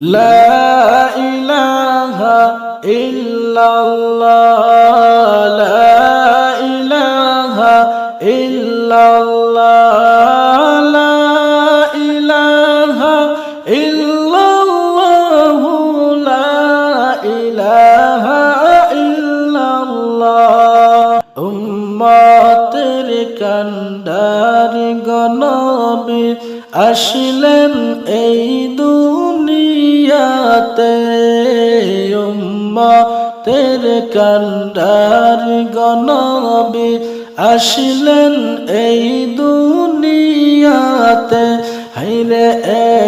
لا إله إلا الله لا إله إلا الله لا إله إلا الله لا إله إلا الله উম্মতের কান্ডারি গনবী আসলেন এই কান্ডারি গণবি আসলেন এই দুনিয়াতে। হাইরে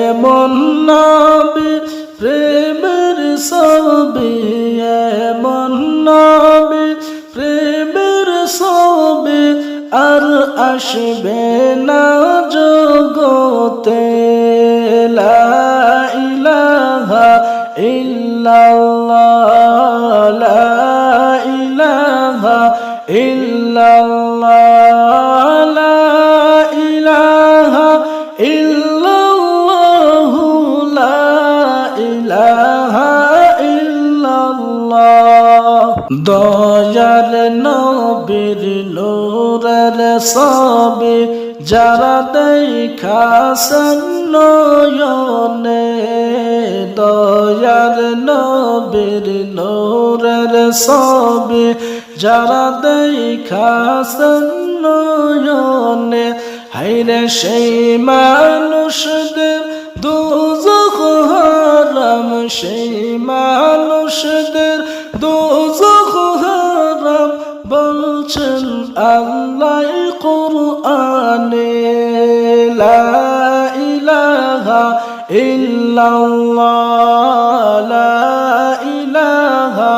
এমন নবী, প্রেমের ছবি এমন নবী, প্রেমের ছবি। আর আসবে না জগতে, লা ইলাহা ইল্লাল্লাহ। সবে যারা দেখাছেন নয়নে, দয়ার নবীর নূরের সবে যারা দেখাছেন নয়নে, হাইরে সেই মানুষদের দুজখ হারাম সেই মানুষদের দুজখ বলছেন আল্লাহ কোরআনে লা ইলাহা ইল্লাল্লাহ লা ইলাহা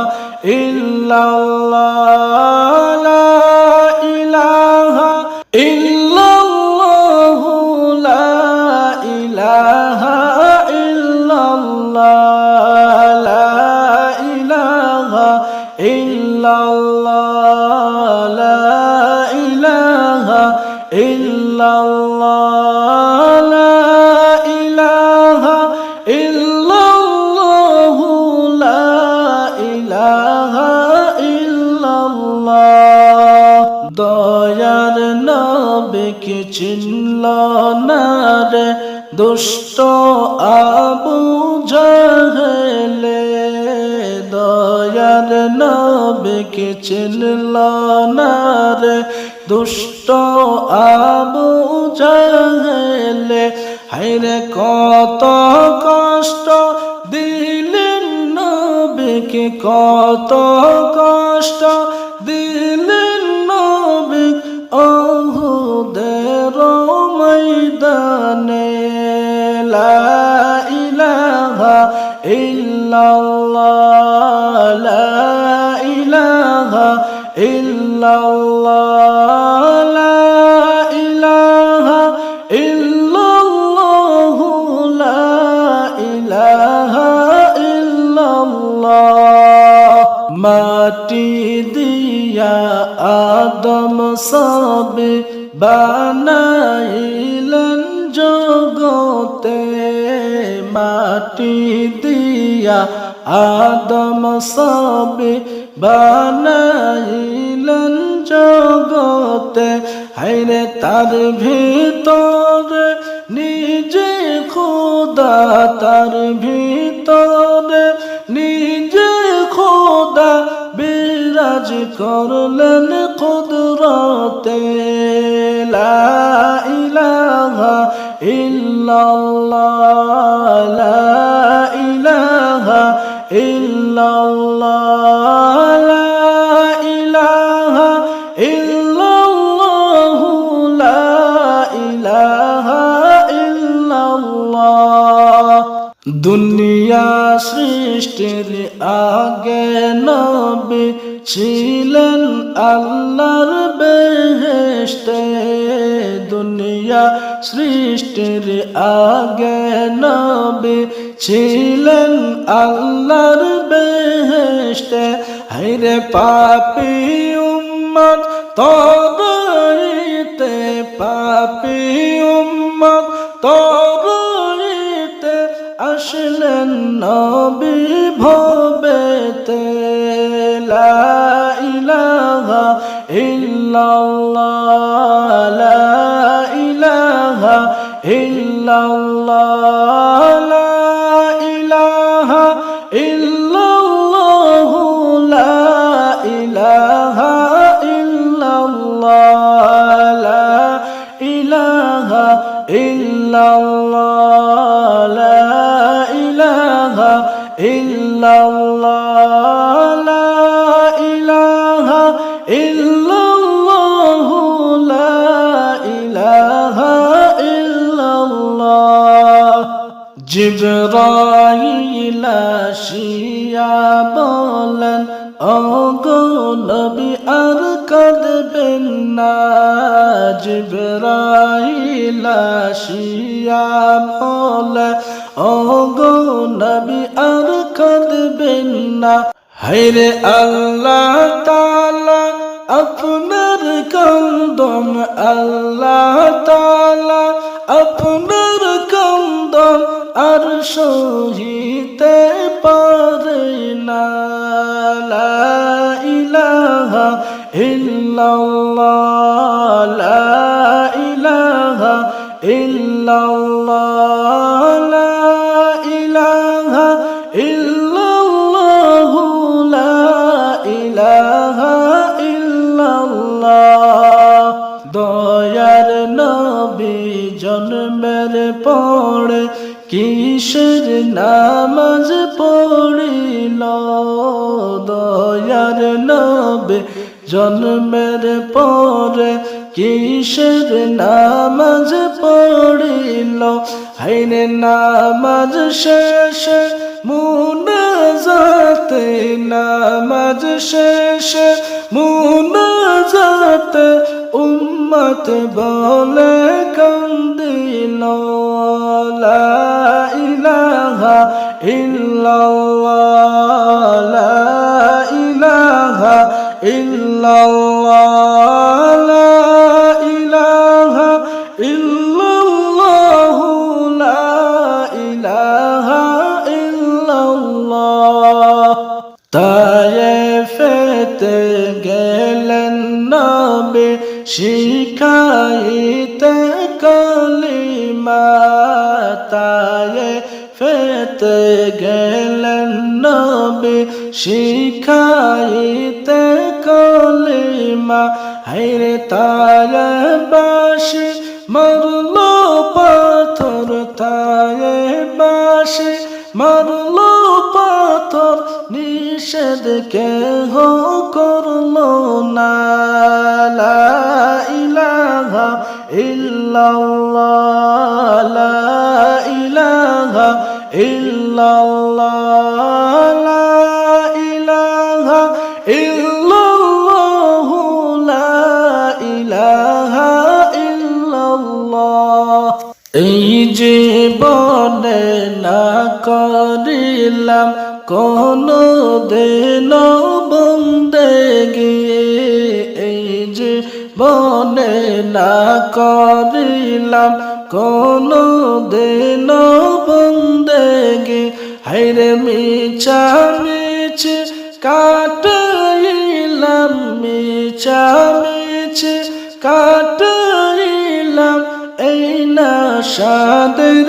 ইল্লাল্লাহ লা ইলাহা ইল্লাল্লাহ দুষ্ট আবু জাহেলে, দয়ার নবীকে চিনল না রে। দুষ্ট আবু জাহেলে হাইরে কত কষ্ট দিলেন নবীকে, কত কষ্ট ইল্লাল্লাহ, লা ইলাহা ইল্লাল্লাহ, লা ইলাহা ইল্লাল্লাহ ইলাহা ইল্লাল্লাহ। মাটি দিয়া আদম সবে বানাইলেন জগতে। মাটি দিয়া আদম সবে বানাইলেন জগতে। হাইরে তার ভিতরে নিজে খোদা, তার ভিতরে নিজে খোদা বিরাজ করলেন কুদরতে। লা ইলাহা ইল্লাল্লাহ, লা দুনিয়া সৃষ্টির আগে নবী ছিলেন আল্লাহর বেহেশতে। দুনিয়া সৃষ্টির আগে নবী ছিলেন আল্লাহর বেহেশতে হাইরে পাপি উম্মত তবইতে পাপি উম্মত তবইতে আসলেন নবী ভবেতে, লা ইলাহা ইল্লাল্লাহ। জিবরাইল আসিয়া বলেন, ওগো নবী, আর কাঁদবেন না। জিবরাইল আসিয়া বলে ওগো নবী, আর কাঁদবেন না। হায়রে আল্লাহ তাআলা, আপনার কন্দম আল্লাহ সহিতে পারে না। লা ইলাহা ইল্লাল্লাহ। লা ইলাহা ইল্লাল্লাহ। কিসের নামাজ পড়িল? দয়ার নবে জন্মের পরে কিসের নামাজ পড়িল? হাইনে নামাজ শেষে মুনাজাতে নামাজ শেষ শেষে মুনাজাতে উম্মত বলে কান্দিল লা ইলাহা ইল্লাল্লাহ লা ইলাহা ইল্লাল্লাহ। শিখাইতে কলিমা হাইরে তায়ে বাসি মরলো পাথর তায়ে বাসি মরলো পাথর নিষেধ কেহ করল না। লা ইলাহা ইল্লাল্লাহ ইলাহা ইল্লাল্লাহ। না করিলাম, কোন দিন বন্দেগি। এই যে বনে না করিলাম, কোন দিন বন্দেগি। হাইরে মিছা মিছে কাটাইলাম, মিছা মিছে কাটাইলাম। এই না সাদের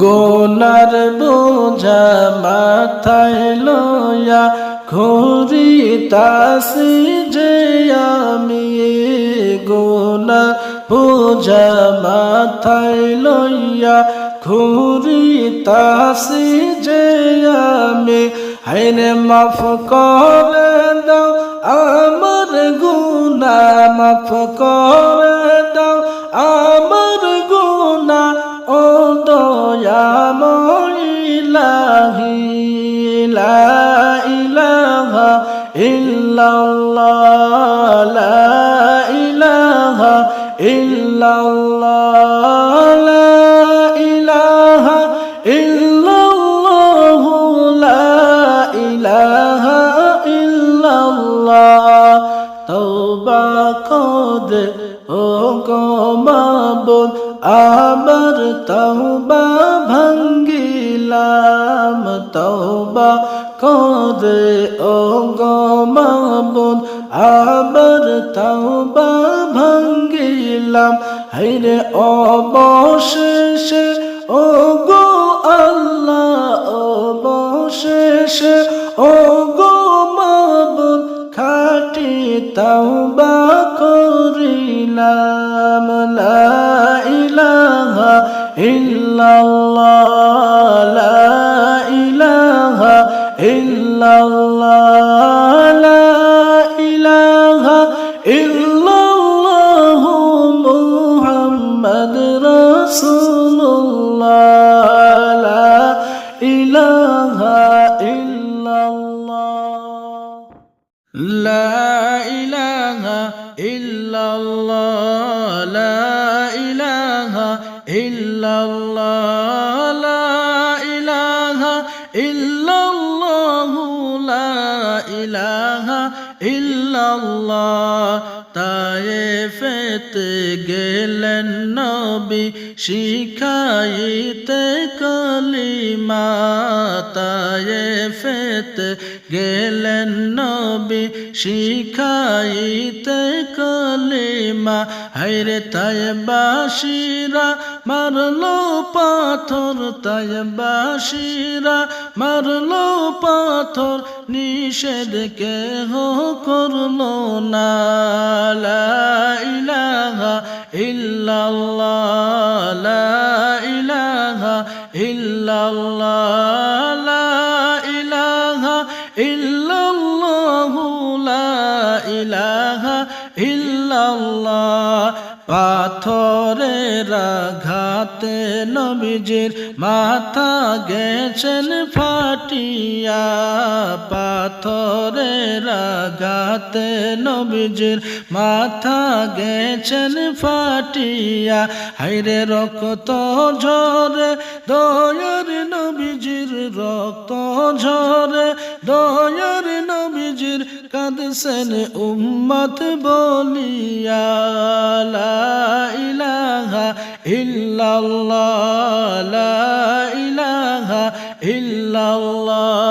গোলার বোঝা মাথায় লয়া ঘুরি তাসি যে আমি গোনা বোঝা মাথায় লইয়া ঘুরি তাসি যে আমি হাইনে মাফ করে দাও আমার গুনা মাফ করে ইল্লাল্লাহ, লা ইলাহা ইল্লাল্লাহ, লা ইলাহা ইল্লাল্লাহ, লা ইলাহা ইল্লাল্লাহ। তওবা কদ, ও গো মাবুদ আমার তওবা ভাঙ্গিলাম, তওবা কদ ও গো মাবুদ আমার তওবা ভাঙ্গিলাম। হাইরে অবশেষে ও গো আল্লাহ, অবশেষে ও গো মাবুদ খাটি তাওবা করিলাম। লা ইলাহা ইল্লাল্লাহ। তায়েফেত গেলেন নবী শিখাইতে কলিমা তায়েফেত গেলেন নবী শিখাইতে কলিমা হাইরে তাইবাসীরা মারলো পাথর তাইবাসীরা মারলো পাথর, নিষেধ কেহ করল না। ইলাহা ইল্লাল্লাহ ইলাহা ইল্লাল্লাহ। পাথরের ঘাতে নবীজির মাথা গেছেন ফাটিয়া পাথরের ঘাতে নবীজির মাথা গেছেন ফাটিয়া। হাইরে রক্ত ঝরে, দয়ার নবীজির রক্ত ঝরে, দয়ার নবীজির কাঁদছেন উম্মত বলিয়া। ইলাহা ইল্লাল্লাহ ইলাহা ইল্লাল্লাহ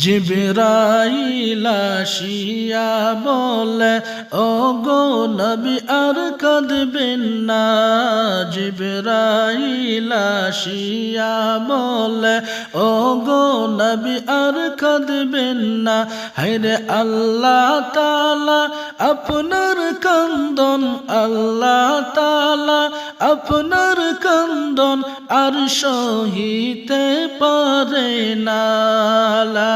জিবরাইল আসিয়া বলে ও গো নবী, আর কাঁদবেন না। জিবরাইল আসিয়া বলে ও গো নবী, আর কাঁদবেন না। হায়রে আল্লাহ তালা আপনার কান্দন, আল্লাহ তালা আপনার কান্দন আর সহিতে পারে না।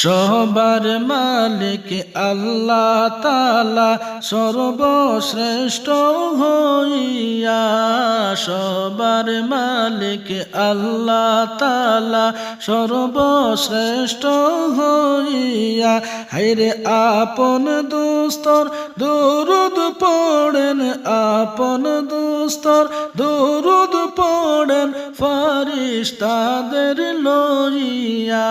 সবার মালিক আল্লাহ তালা সর্বশ্রেষ্ঠ হইয়া, সবার মালিক আল্লাহ তালা সর্বশ্রেষ্ঠ হইয়া। হাইরে আপন দুস্তর, দুরুদ পড়েন, আপন দুস্তর, দুরুদ পড়েন, ফারিস্তাদের লইয়া।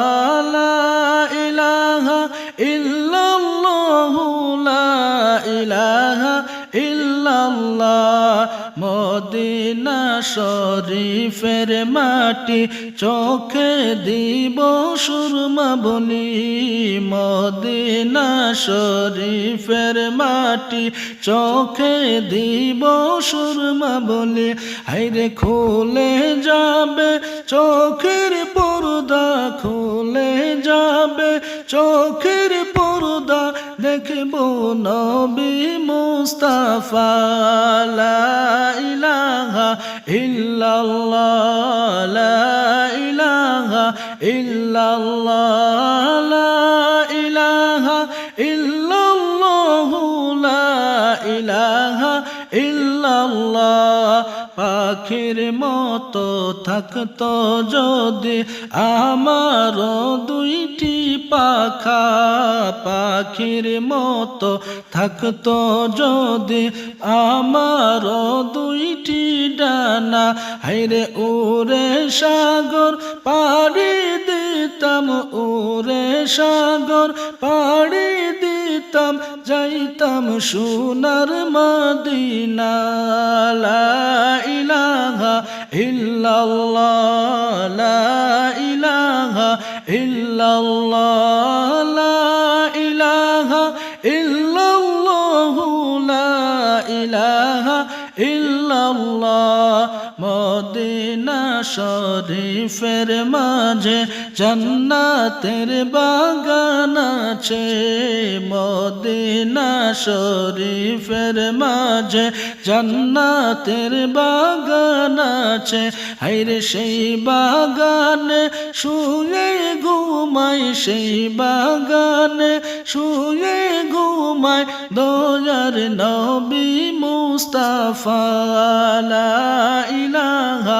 শরীফের মাটি চোখে দিব সুরমা বলি। মদিনা শরীফের মাটি চোখে দিব সুরমা বলি। হাইরে খুলে যাবে চোখের পর্দা, খুলে যাবে চোখের পর্দা। দেখব নবী মুস্তাফা লা ইলাহা ইল্লাল্লাহ লা ইলাহা ইল্লাল্লাহ পাখির মতো থাকতো যদি আমার দুইটি পাখা পাখির মতো থাকতো যদি আমার দুইটি ডানা হাইরে উরে সাগর পাড়ি দিতাম উরে সাগর পাড়ি দিতাম যাইতাম যাইতাম সোনার মদিনা লা ইলাহা ইল্লাল্লাহ লা ইলাহা ইল্লাল্লাহ। শরীফের মাঝে জান্নাতের বাগান আছে। মদিনা শরীফের মাঝে জান্নাতের বাগান আছে। হাইরে সেই বাগানে শুয়ে ঘুমাই সেই বাগানে শুয়ে ঘুমাই দয়ার নবী মুস্তাফা ইলাহা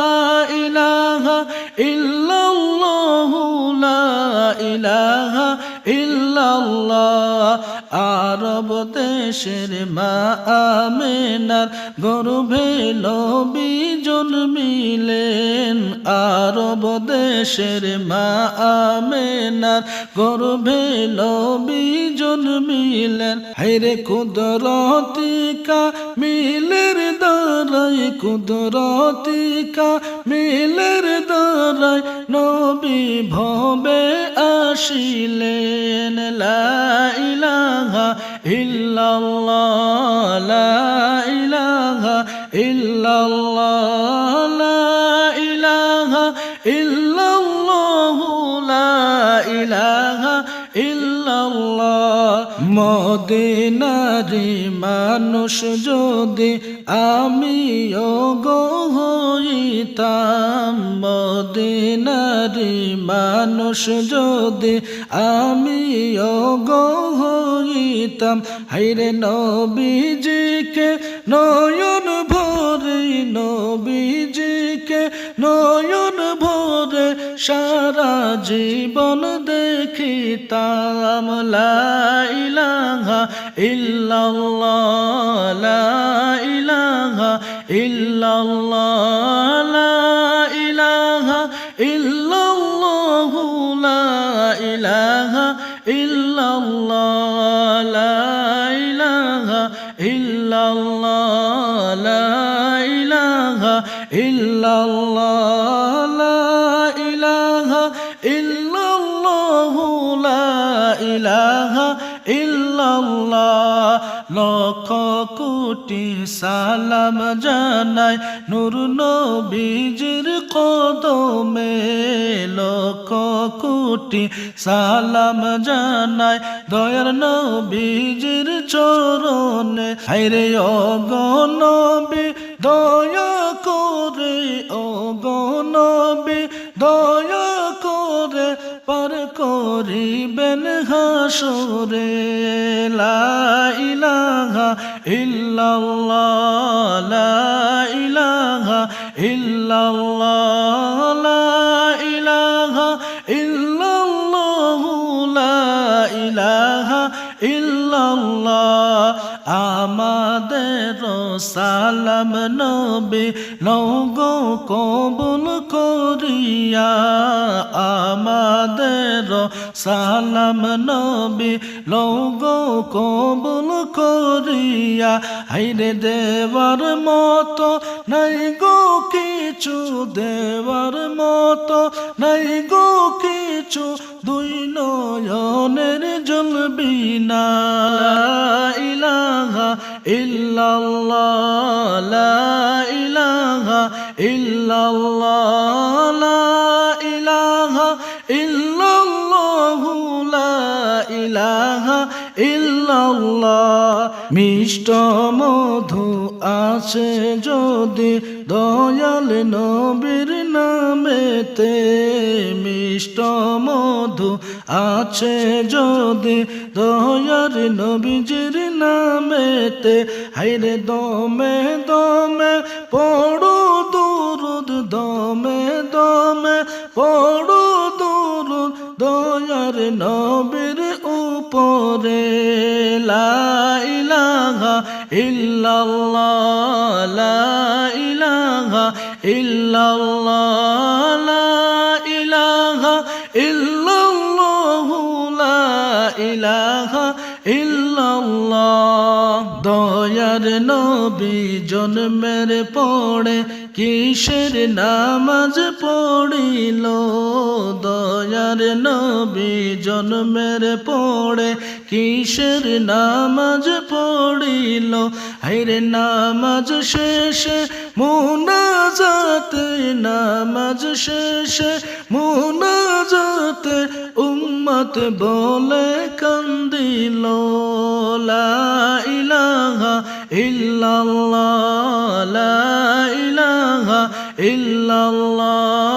দেশের মা আমেনার গর্ভে নবী জন্মিলেন আরব দেশের মা আমেনার গর্ভে নবী জন্মিলেন হাইরে কুদরতিকা মিলের দ্বারাই কুদরতিকা মিলের দ্বারাই নবী ভবে আসিলেন। إلا الله لا إله إلا الله لا إله إلا الله لا إله إلا الله مدينة মানুষ যদি আমিও গো হইতাম, মদিনারি মানুষ যদি আমিও গো হইতাম হাইরে নবীজিকে নয়ন ভরে, নবীজিকে নয়ন ভরে সারা জীবন দেখিতাম লাইলাহা ইল্লাল্লাহ লাইলাহা ইল্লাল্লাহ লাইলাহা ইল্লাল্লাহু লাইলাহা ইল্লাল্লাহ লাইলাহা ইল্লাল্লাহ লাইলাহা ইল্লাল্লাহ। সালাম জানাই নূর নবীজির কদমে লক্ষ সালাম জানাই দয়ার নবীজির চরণে। হাইরে অগনবী দয়া করিবেন হাসরে লাইলাহা ইল্লাল্লাহ লাইলাহা ইল্লাল্লাহ লাইলাহা ইল্লাল্লাহ লাইলাহা ইল্লাল্লাহ। আমাদের সালাম নবে নৌগ কবুল করিয়া, আমাদের সালাম নবী, লৌগো কবুল করিয়া, হাইরে দেওয়ার মতো নাই গো কিছু, দেওয়ার মতো নাই গো কিছু, দুই নয়নের জলবি না ইলাহা ইল্লাল্লাহ, লা ইলাহা ইল্লাল্লাহ। মিষ্ট মধু আছে যদি দয়াল নবীর নামেতে, মিষ্ট মধু আছে যদি দয়ার নবীজির নামেতে, হাইরে দমে দমে পড়ো দুরুদ, দমে দমে পড়ো দুরুদ দয়ার নবীর উপরে লা ইলাহা লা লা ইলাহা দয়ার নবী জন্মের পড়ে কিসের নামাজ পড়িল? দয়ার নবী জন্মের পড়ে কিসের নামাজ পড়িল? হাইরে নামাজ শেষে মুনাজাতে, নামাজ শেষে মুনাজাতে উম্মত বলে কান্দিল। লা ইলাহা ইল্লাল্লাহ ইলাহা ইল্লাল্লাহ।